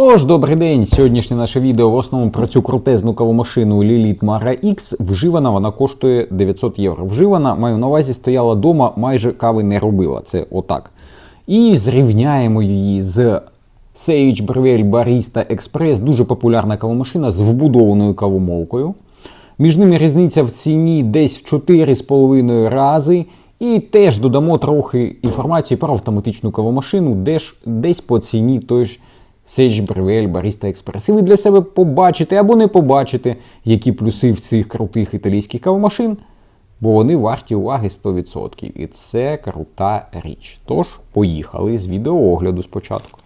Тож, добрий день! Сьогоднішнє наше відео в основному про цю крутезну кавомашину Lilith Mara X. Вживана вона коштує 900 євро. Вживана, маю на увазі, стояла дома, майже кави не робила. Це отак. І зрівняємо її з Sage Breville Barista Express, дуже популярна кавомашина з вбудованою кавомолкою. Між ними різниця в ціні десь в 4,5 рази. І теж додамо трохи інформації про автоматичну кавомашину, десь, десь по ціні той ж Sage Бревель, Баріста Express. І для себе побачите або не побачите, які плюси в цих крутих італійських кавомашин, бо вони варті уваги 100%. І це крута річ. Тож, поїхали з відеоогляду спочатку.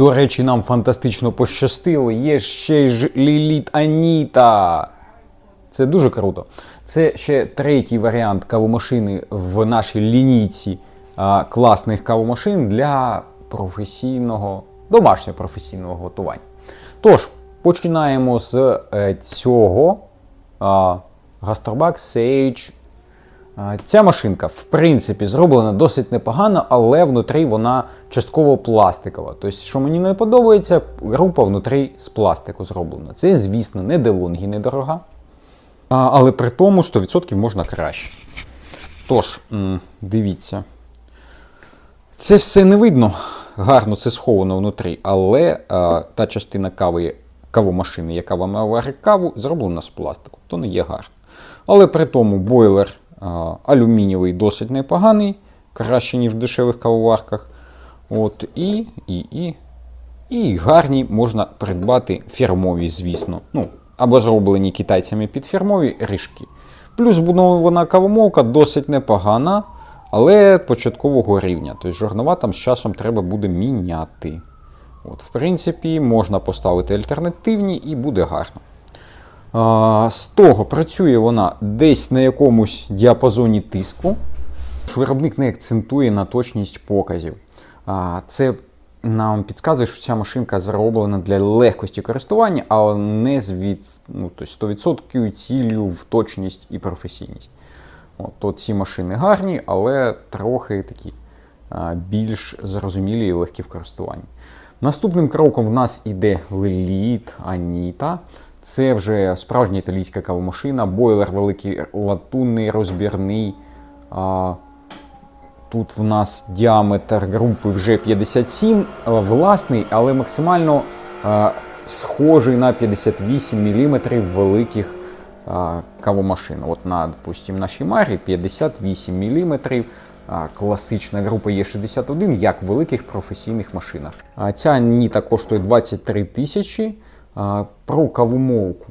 До речі, нам фантастично пощастило. Є ще ж Ліліт Аніта. Це дуже круто. Це ще третій варіант кавомашини в нашій лінійці а, класних кавомашин для професійного, домашнього професійного готування. Тож, починаємо з е, цього а, Gastroback Sage Ця машинка, в принципі, зроблена досить непогано, але внутрі вона частково пластикова. Тобто, що мені не подобається, група внутрі з пластику зроблена. Це, звісно, не DeLonghi недорога. А, але при тому 100% можна краще. Тож, дивіться. Це все не видно, гарно це сховано внутрі, але а, та частина кави, кавомашини, яка вам варить каву, зроблена з пластику, то не є гарно. Але при тому бойлер алюмінієвий досить непоганий, краще, ніж в дешевих кавоварках. От, і, і, і, і гарні можна придбати фірмові, звісно. Ну, або зроблені китайцями під фірмові ріжки. Плюс збудована кавомолка досить непогана, але початкового рівня. Тобто жорнова там з часом треба буде міняти. От, В принципі, можна поставити альтернативні і буде гарно. З того працює вона десь на якомусь діапазоні тиску. Виробник не акцентує на точність показів. Це нам підказує, що ця машинка зроблена для легкості користування, але не з від, ну, тобто 100% ціллю в точність і професійність. От, то ці машини гарні, але трохи такі більш зрозумілі і легкі в користуванні. Наступним кроком в нас іде Lilith Anita. Це вже справжня італійська кавомашина, бойлер великий латунний, розбірний. Тут в нас діаметр групи вже 57, е, власний, але максимально е, схожий на 58 мм великих е, кавомашин. От на, допустим, нашій Марі 58 мм. Класична група Є61, як в великих професійних машинах. Ця ніта коштує 23 тисячі. Про кавомолку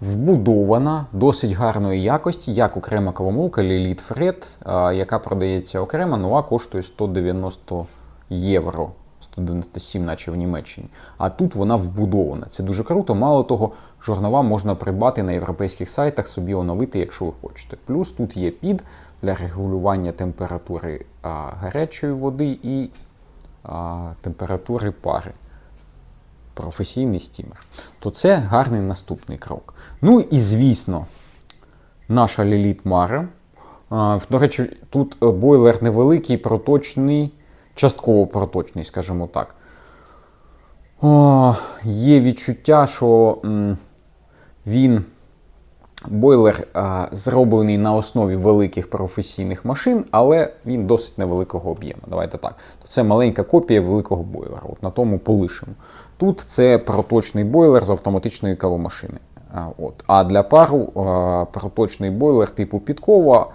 вбудована досить гарної якості, як окрема кавомолка Lilith Fred, яка продається окремо, нова коштує 190 євро. 197, наче в Німеччині. А тут вона вбудована. Це дуже круто. Мало того, жорнова можна придбати на європейських сайтах, собі оновити, якщо ви хочете. Плюс тут є під для регулювання температури а, гарячої води і а, температури пари. Професійний стімер. То це гарний наступний крок. Ну і звісно, наша Lilith Mara. А, До речі, тут е, бойлер невеликий, проточний, частково проточний, скажімо так. О, Є відчуття, що він бойлер зроблений на основі великих професійних машин, але він досить невеликого об'єму. Давайте так. Це маленька копія великого бойлера. От на тому полишимо. Тут це проточний бойлер з автоматичної кавомашини. От. а для пару проточний бойлер типу підкова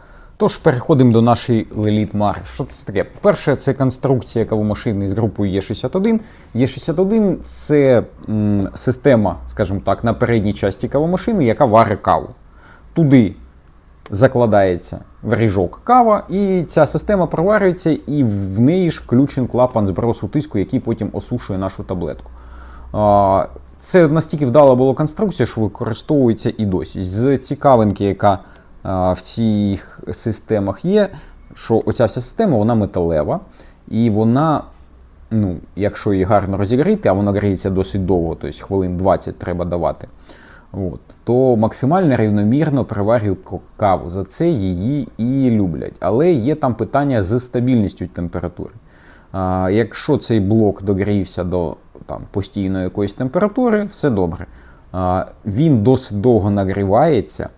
Тож переходимо до нашої Леліт Марв. Що це таке? Перше, це конструкція кавомашини з групою Е61. Е61 це м, система, скажімо так, на передній часті кавомашини, яка варить каву. Туди закладається в ріжок кава, і ця система проварюється, і в неї ж включен клапан збросу тиску, який потім осушує нашу таблетку. Це настільки вдала була конструкція, що використовується і досі. З цікавинки, яка в цих системах є, що оця вся система вона металева, і вона, ну, якщо її гарно розігріти, а вона гріється досить довго, тобто хвилин 20 треба давати. От, то максимально рівномірно приварює каву. За це її і люблять. Але є там питання з стабільністю температури. А, якщо цей блок догрівся до там, постійної якоїсь температури, все добре. Він досить довго нагрівається.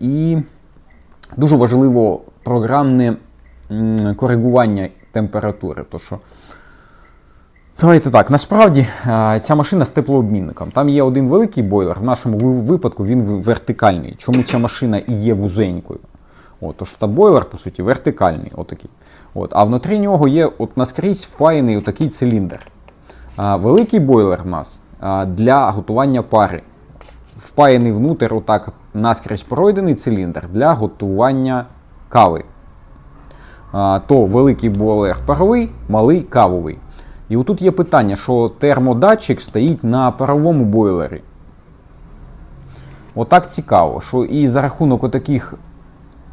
І дуже важливо програмне коригування температури. То що Давайте так. Насправді ця машина з теплообмінником. Там є один великий бойлер. В нашому випадку він вертикальний. Чому ця машина і є вузенькою? От, тож та бойлер, по суті, вертикальний. Отакий. От, а внутрі нього є от наскрізь впаяний отакий циліндр. Великий бойлер в нас для готування пари. Впаяний внутрі, отак наскрізь пройдений циліндр для готування кави. То великий бойлер паровий, малий кавовий. І отут є питання, що термодатчик стоїть на паровому бойлері. Отак цікаво, що і за рахунок отаких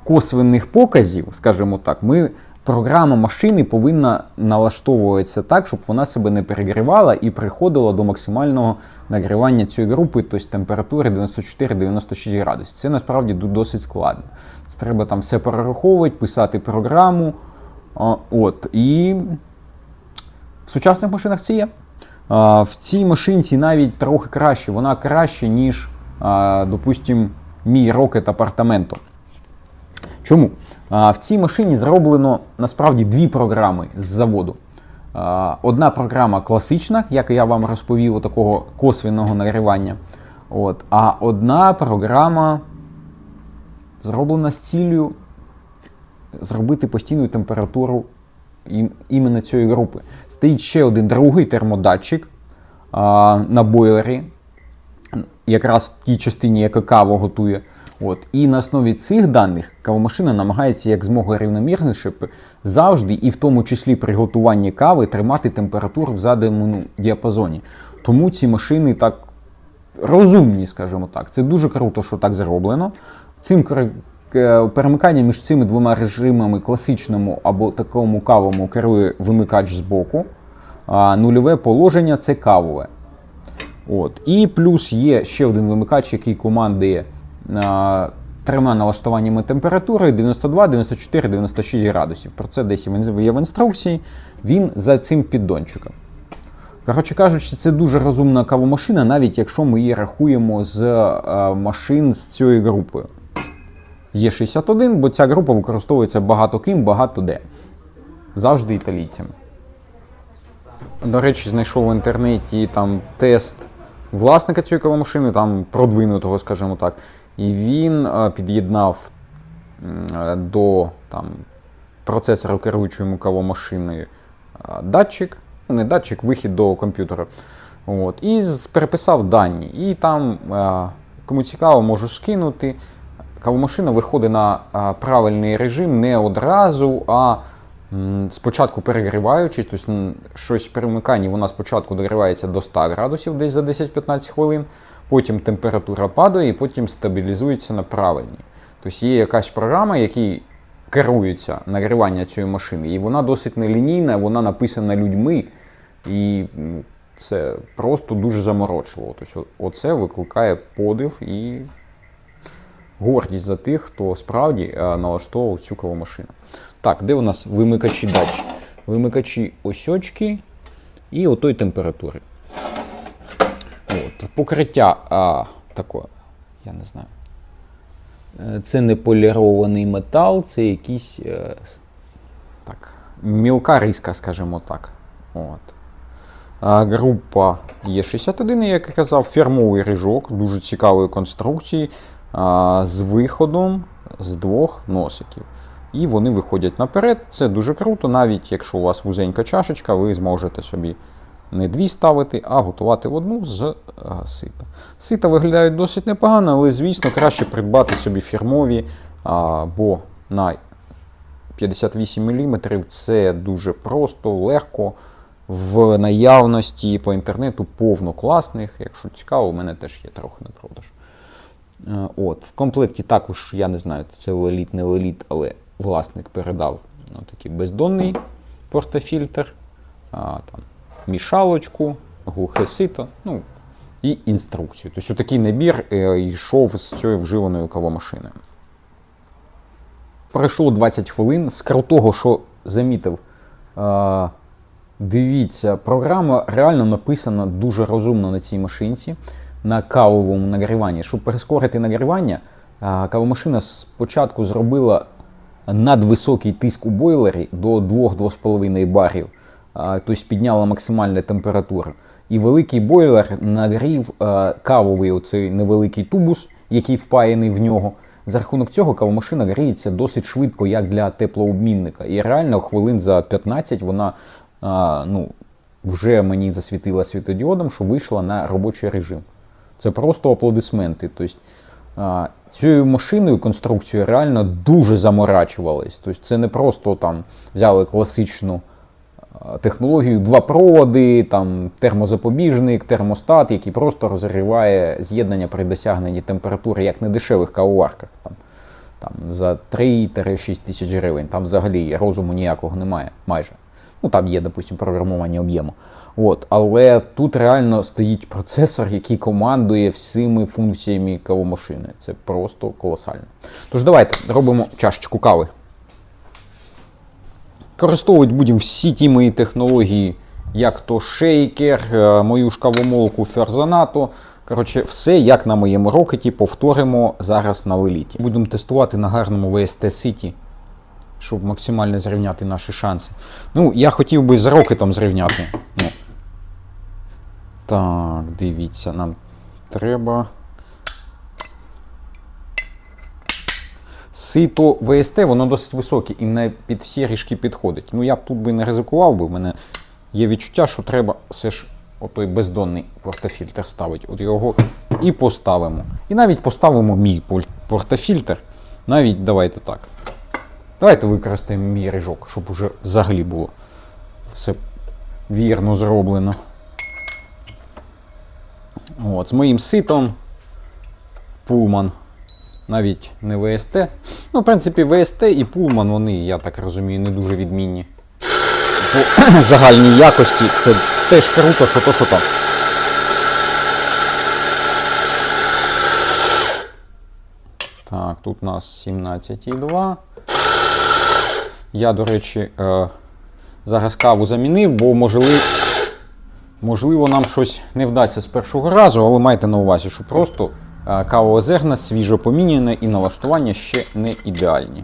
косвенних показів, скажімо так, ми, програма машини повинна налаштовуватися так, щоб вона себе не перегрівала і приходила до максимального нагрівання цієї групи, тобто температури 94-96 градусів. Це насправді досить складно. Це треба там все перераховувати, писати програму. От, і в сучасних машинах це є. В цій машинці навіть трохи краще. Вона краще, ніж, а, допустим, мій Rocket Апартаменто. Чому? В цій машині зроблено насправді дві програми з заводу. Одна програма класична, як я вам розповів, такого косвінного нагрівання. От, а одна програма зроблена з цілею зробити постійну температуру іменно цієї групи. Стоїть ще один другий термодатчик на бойлері, якраз в тій частині, яка каву готує. От. І на основі цих даних кавомашина намагається як змога рівномірніше завжди, і в тому числі при готуванні кави, тримати температуру в заданому діапазоні. Тому ці машини так розумні, скажімо так. Це дуже круто, що так зроблено. Цим е, перемикання між цими двома режимами, класичному або такому кавому, керує вимикач збоку. А нульове положення це кавове. От. І плюс є ще один вимикач, який командує а, трьома налаштуваннями температури 92, 94, 96 градусів. Про це десь він є в інструкції. Він за цим піддончиком. Коротше кажучи, це дуже розумна кавомашина, навіть якщо ми її рахуємо з е, машин з цією групою. Є 61, бо ця група використовується багато ким, багато де. Завжди італійцями. До речі, знайшов в інтернеті там тест власника цієї кавомашини, там продвинутого, скажімо так. І він е, під'єднав е, до там, процесора керуючої йому кавомашиною е, датчик, ну не датчик, вихід до комп'ютера. От, і переписав дані. І там, кому цікаво, можу скинути. Кавомашина виходить на правильний режим не одразу, а спочатку перегріваючись, тобто щось при вмиканні вона спочатку догрівається до 100 градусів десь за 10-15 хвилин, потім температура падає і потім стабілізується на правильній. Тобто є якась програма, якій керується нагрівання цієї машини, і вона досить нелінійна, вона написана людьми, і це просто дуже заморочливо. Тобто, оце викликає подив і гордість за тих, хто справді е, налаштовував цю кавомашину. Так, де у нас вимикачі датчик? Вимикачі осьочки і отої температури. Покриття а, таке, я не знаю. Е, Це не полірований метал, це якийсь е, так, мілка риска, скажімо так. От. А, Група Е61, як я казав, фірмовий ріжок, дуже цікавої конструкції, а, з виходом з двох носиків. І вони виходять наперед. Це дуже круто, навіть якщо у вас вузенька чашечка, ви зможете собі не дві ставити, а готувати в одну з е, сита. Сита виглядають досить непогано, але, звісно, краще придбати собі фірмові, бо на 58 мм це дуже просто, легко. В наявності по інтернету повно класних. Якщо цікаво, у мене теж є трохи на продаж. Е, От, в комплекті також, я не знаю, це леліт, не леліт, але власник передав ну, такий бездонний портофільтр, а, там, мішалочку, глухе сито, ну, і інструкцію. Тобто такий набір е, йшов з цією вживаною кавомашиною. Пройшло 20 хвилин. З крутого, що замітив, е, дивіться, програма реально написана дуже розумно на цій машинці на кавовому нагріванні. Щоб прискорити нагрівання, е, кавомашина спочатку зробила надвисокий тиск у бойлері до 2-2,5 барів, тобто підняла максимальну температуру. І великий бойлер нагрів е, кавовий оцей невеликий тубус, який впаяний в нього. За рахунок цього кавомашина гріється досить швидко, як для теплообмінника. І реально хвилин за 15 вона а, ну, вже мені засвітила світодіодом, що вийшла на робочий режим. Це просто аплодисменти. Тобто, а, цією машиною конструкцією реально дуже заморачувались. Тобто, це не просто там взяли класичну технологію, два проводи, там термозапобіжник, термостат, який просто розриває з'єднання при досягненні температури, як на дешевих кавоварках. Там, там, за 3-6 тисяч гривень. Там взагалі розуму ніякого немає майже. Ну там є, допустимо, програмування об'єму. От, але тут реально стоїть процесор, який командує всіми функціями кавомашини. Це просто колосально. Тож давайте робимо чашечку кави. Використовувати будемо всі ті мої технології, як то шейкер, е, мою ж кавомолку ферзонату. Коротше, все як на моєму рокеті, повторимо зараз на леліті. Будемо тестувати на гарному VST City, щоб максимально зрівняти наші шанси. Ну, я хотів би з рокетом зрівняти. Ну. Так, дивіться, нам треба. Сито ВСТ, воно досить високе і не під всі ріжки підходить. Ну я б тут би не ризикував, бо в мене є відчуття, що треба все ж отой бездонний портофільтр ставити. От його і поставимо. І навіть поставимо мій портофільтр. Навіть давайте так. Давайте використаємо мій ріжок, щоб уже взагалі було все вірно зроблено. От, з моїм ситом. Пулман. Навіть не ВСТ. Ну, в принципі, ВСТ і Пулман, вони, я так розумію, не дуже відмінні. По загальній якості це теж круто, що то, що то. Так, тут у нас 17,2. Я, до речі, е, зараз каву замінив, бо можливо, можливо нам щось не вдасться з першого разу, але майте на увазі, що просто кавове зерна свіжо поміняне і налаштування ще не ідеальні.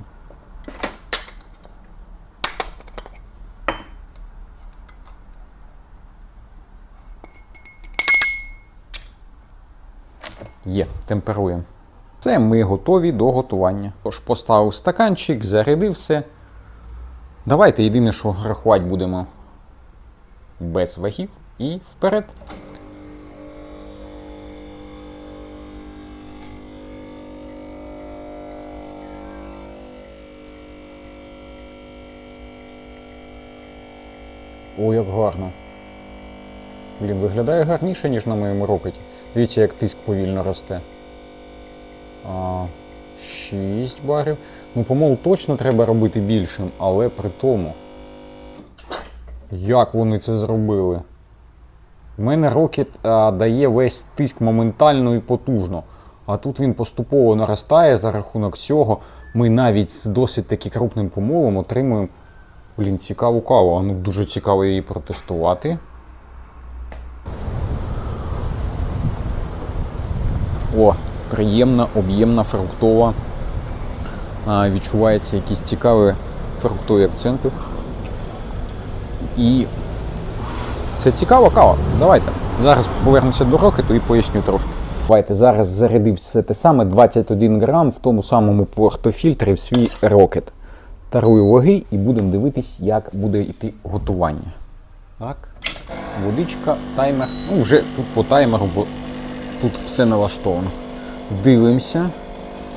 Є, темперуємо. Це ми готові до готування. Тож поставив стаканчик, зарядив все. Давайте єдине, що рахувати будемо без вагів і вперед. О, як гарно. Блін, виглядає гарніше, ніж на моєму рокеті. Дивіться, як тиск повільно росте. А, 6 барів. Ну, помол точно треба робити більшим, але при тому. Як вони це зробили? У мене рокет дає весь тиск моментально і потужно. А тут він поступово наростає за рахунок цього. Ми навіть з досить таки крупним помолом отримуємо блін, цікаву каву. А ну дуже цікаво її протестувати. О, приємна, об'ємна, фруктова. А, відчувається якісь цікаві фруктові акценти. І це цікава кава. Давайте. Зараз повернемося до рокету і поясню трошки. Давайте зараз зарядив все те саме 21 грам в тому самому портофільтрі в свій рокет. Тарую ваги і будемо дивитись, як буде йти готування. Так, водичка, таймер. Ну, вже тут по таймеру, бо тут все налаштовано. Дивимося.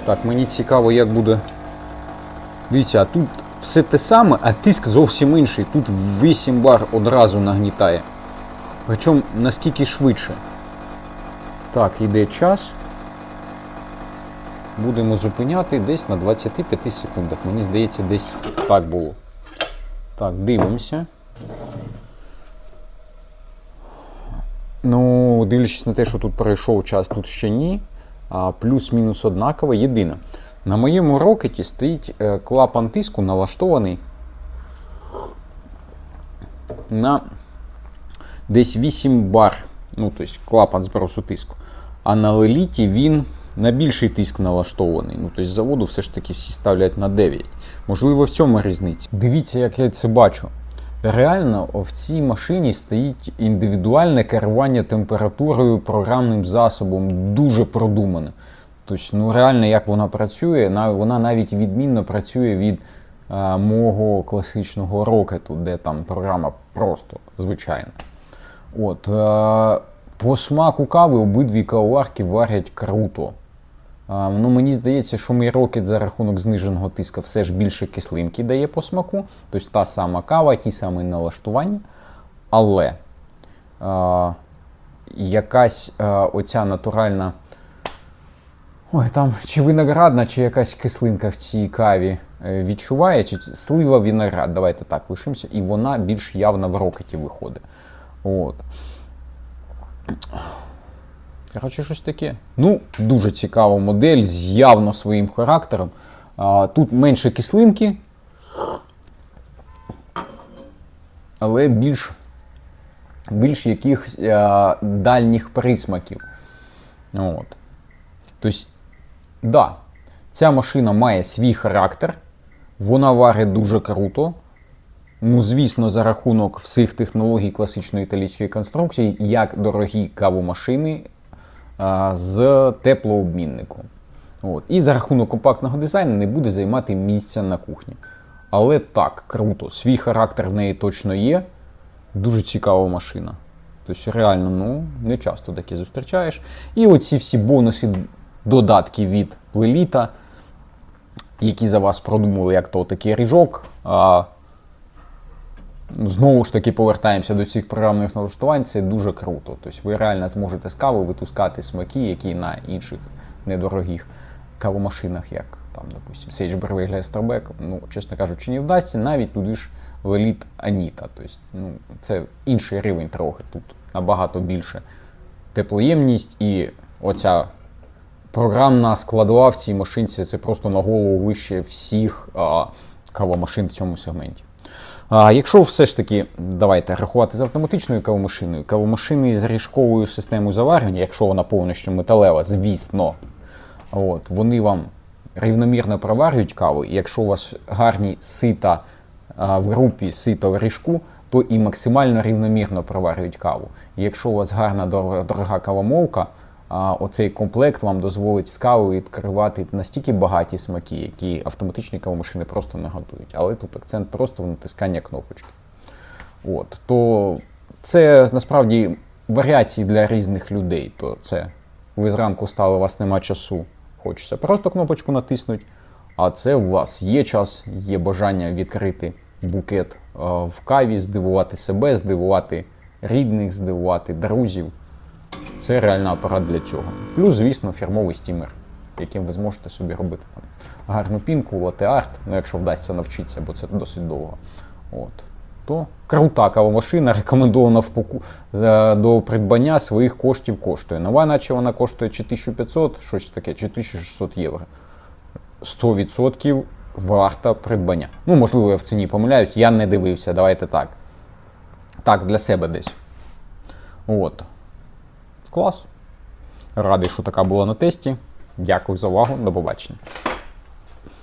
Так, мені цікаво, як буде. Дивіться, а тут все те саме, а тиск зовсім інший. Тут 8 бар одразу нагнітає. Причому наскільки швидше. Так, йде час. Будемо зупиняти десь на 25 секундах. Мені здається, десь так було. Так, дивимося. Ну, дивлячись на те, що тут пройшов час, тут ще ні. Плюс-мінус однаково. Єдине. На моєму рокеті стоїть е, клапан тиску налаштований на десь 8 бар. Ну, тобто клапан збросу тиску. А на леліті він на більший тиск налаштований. Ну, тобто заводу все ж таки всі ставлять на 9. Можливо, в цьому різниця. Дивіться, як я це бачу. Реально, в цій машині стоїть індивідуальне керування температурою програмним засобом, дуже продумане. Тобто, ну реально, як вона працює, вона навіть відмінно працює від е, мого класичного рокету, де там програма просто звичайна. От, е, по смаку кави обидві кавоварки варять круто. Ну, мені здається, що мій рокет за рахунок зниженого тиска все ж більше кислинки дає по смаку. Тобто та сама кава, ті самі налаштування. Але а, якась а, оця натуральна. Ой, там чи виноградна, чи якась кислинка в цій каві е, відчуває, чи слива виноград, давайте так лишимося, і вона більш явно в рокеті виходить. От. Коротше, щось таке. Ну, дуже цікава модель з явно своїм характером. А, тут менше кислинки, але більш, більш якихось а, дальніх присмаків. От. Тобто, да, ця машина має свій характер, вона варить дуже круто. Ну, звісно, за рахунок всіх технологій класичної італійської конструкції, як дорогі кавомашини з теплообмінником. От. І за рахунок компактного дизайну не буде займати місця на кухні. Але так, круто. Свій характер в неї точно є. Дуже цікава машина. Тобто, реально, ну, не часто таке зустрічаєш. І оці всі бонуси, додатки від Леліта, які за вас продумали, як то такий ріжок. Знову ж таки повертаємося до цих програмних налаштувань, це дуже круто. Тобто ви реально зможете з кави витускати смаки, які на інших недорогих кавомашинах, як там, допустим, Sage Brew Starbeck, ну, чесно кажучи, не вдасться, навіть туди ж веліт Аніта. Тобто, ну, це інший рівень трохи. Тут набагато більше теплоємність і оця програмна складова в цій машинці це просто на голову вище всіх а, кавомашин в цьому сегменті. А якщо все ж таки давайте рахувати з автоматичною кавомашиною, кавомашини з ріжковою системою заварювання, якщо вона повністю металева, звісно, от, вони вам рівномірно проварюють каву. І якщо у вас гарні сита а, в групі сита в ріжку, то і максимально рівномірно проварюють каву. І якщо у вас гарна дорога кавомолка, а, оцей комплект вам дозволить з кавою відкривати настільки багаті смаки, які автоматичні кавомашини просто не готують. Але тут акцент просто в натискання кнопочки. От, то це насправді варіації для різних людей. То це ви зранку стали, у вас нема часу, хочеться просто кнопочку натиснути. А це у вас є час, є бажання відкрити букет е, в каві, здивувати себе, здивувати рідних, здивувати друзів. Це реально апарат для цього. Плюс, звісно, фірмовий стімер, яким ви зможете собі робити там гарну пінку, латте-арт, ну якщо вдасться навчитися, бо це досить довго. От. То крута кавомашина, рекомендована в поку... до придбання своїх коштів коштує. Нова, наче вона коштує чи 1500, щось таке, чи 1600 євро. 100% варта придбання. Ну, можливо, я в ціні помиляюсь, я не дивився, давайте так. Так, для себе десь. От. Клас. Радий, що така була на тесті. Дякую за увагу. До побачення.